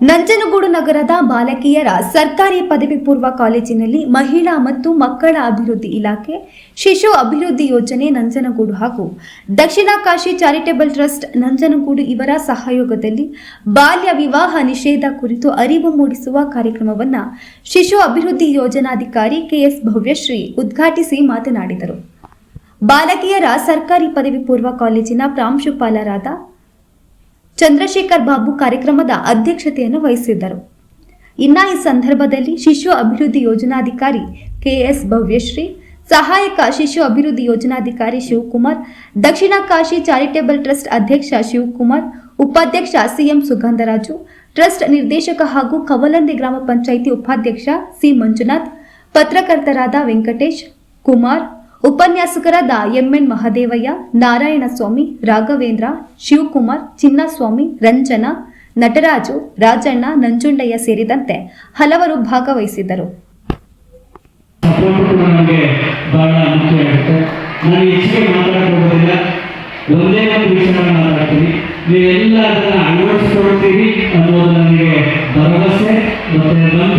ನಂಜನಗೂಡು ನಗರದ ಬಾಲಕಿಯರ ಸರ್ಕಾರಿ ಪದವಿ ಪೂರ್ವ ಕಾಲೇಜಿನಲ್ಲಿ ಮಹಿಳಾ ಮತ್ತು ಮಕ್ಕಳ ಅಭಿವೃದ್ಧಿ ಇಲಾಖೆ ಶಿಶು ಅಭಿವೃದ್ಧಿ ಯೋಜನೆ ನಂಜನಗೂಡು ಹಾಗೂ ದಕ್ಷಿಣ ಕಾಶಿ ಚಾರಿಟೇಬಲ್ ಟ್ರಸ್ಟ್ ನಂಜನಗೂಡು ಇವರ ಸಹಯೋಗದಲ್ಲಿ ಬಾಲ್ಯ ವಿವಾಹ ನಿಷೇಧ ಕುರಿತು ಅರಿವು ಮೂಡಿಸುವ ಕಾರ್ಯಕ್ರಮವನ್ನು ಶಿಶು ಅಭಿವೃದ್ಧಿ ಯೋಜನಾಧಿಕಾರಿ ಕೆಎಸ್ ಭವ್ಯಶ್ರೀ ಉದ್ಘಾಟಿಸಿ ಮಾತನಾಡಿದರು. ಬಾಲಕಿಯರ ಸರ್ಕಾರಿ ಪದವಿ ಪೂರ್ವ ಕಾಲೇಜಿನ ಪ್ರಾಂಶುಪಾಲರಾದ ಚಂದ್ರಶೇಖರ್ ಬಾಬು ಕಾರ್ಯಕ್ರಮದ ಅಧ್ಯಕ್ಷತೆಯನ್ನು ವಹಿಸಿದ್ದರು. ಇನ್ನ ಈ ಸಂದರ್ಭದಲ್ಲಿ ಶಿಶು ಅಭಿವೃದ್ಧಿ ಯೋಜನಾಧಿಕಾರಿ ಕೆಎಸ್ ಭವ್ಯಶ್ರೀ, ಸಹಾಯಕ ಶಿಶು ಅಭಿವೃದ್ಧಿ ಯೋಜನಾಧಿಕಾರಿ ಶಿವಕುಮಾರ್, ದಕ್ಷಿಣ ಕಾಶಿ ಚಾರಿಟೇಬಲ್ ಟ್ರಸ್ಟ್ ಅಧ್ಯಕ್ಷ ಶಿವಕುಮಾರ್, ಉಪಾಧ್ಯಕ್ಷ ಸಿಎಂ ಸುಗಂಧರಾಜು, ಟ್ರಸ್ಟ್ ನಿರ್ದೇಶಕ ಹಾಗೂ ಕವಲಂದಿ ಗ್ರಾಮ ಪಂಚಾಯಿತಿ ಉಪಾಧ್ಯಕ್ಷ ಸಿ ಮಂಜುನಾಥ್, ಪತ್ರಕರ್ತರಾದ ವೆಂಕಟೇಶ್ ಕುಮಾರ್ ಉಪನ್ಯಾಸಕರಾದ ಎಂಎನ್ ಮಹದೇವಯ್ಯ, ನಾರಾಯಣಸ್ವಾಮಿ, ರಾಘವೇಂದ್ರ, ಶಿವಕುಮಾರ್, ಚಿನ್ನಸ್ವಾಮಿ, ರಂಜನಾ, ನಟರಾಜು, ರಾಜಣ್ಣ, ನಂಜುಂಡಯ್ಯ ಸೇರಿದಂತೆ ಹಲವರು ಭಾಗವಹಿಸಿದ್ದರು. ಒಂದೇ ಒಂದು ವಿಷಯವನ್ನು ಮಾತಾಡ್ತೀನಿ. ನೀವೆಲ್ಲ ಅದನ್ನು ಅಳವಡಿಸ್ಕೊಳ್ತೀರಿ ಅನ್ನೋದು ನನಗೆ ಭರವಸೆ, ಮತ್ತೆ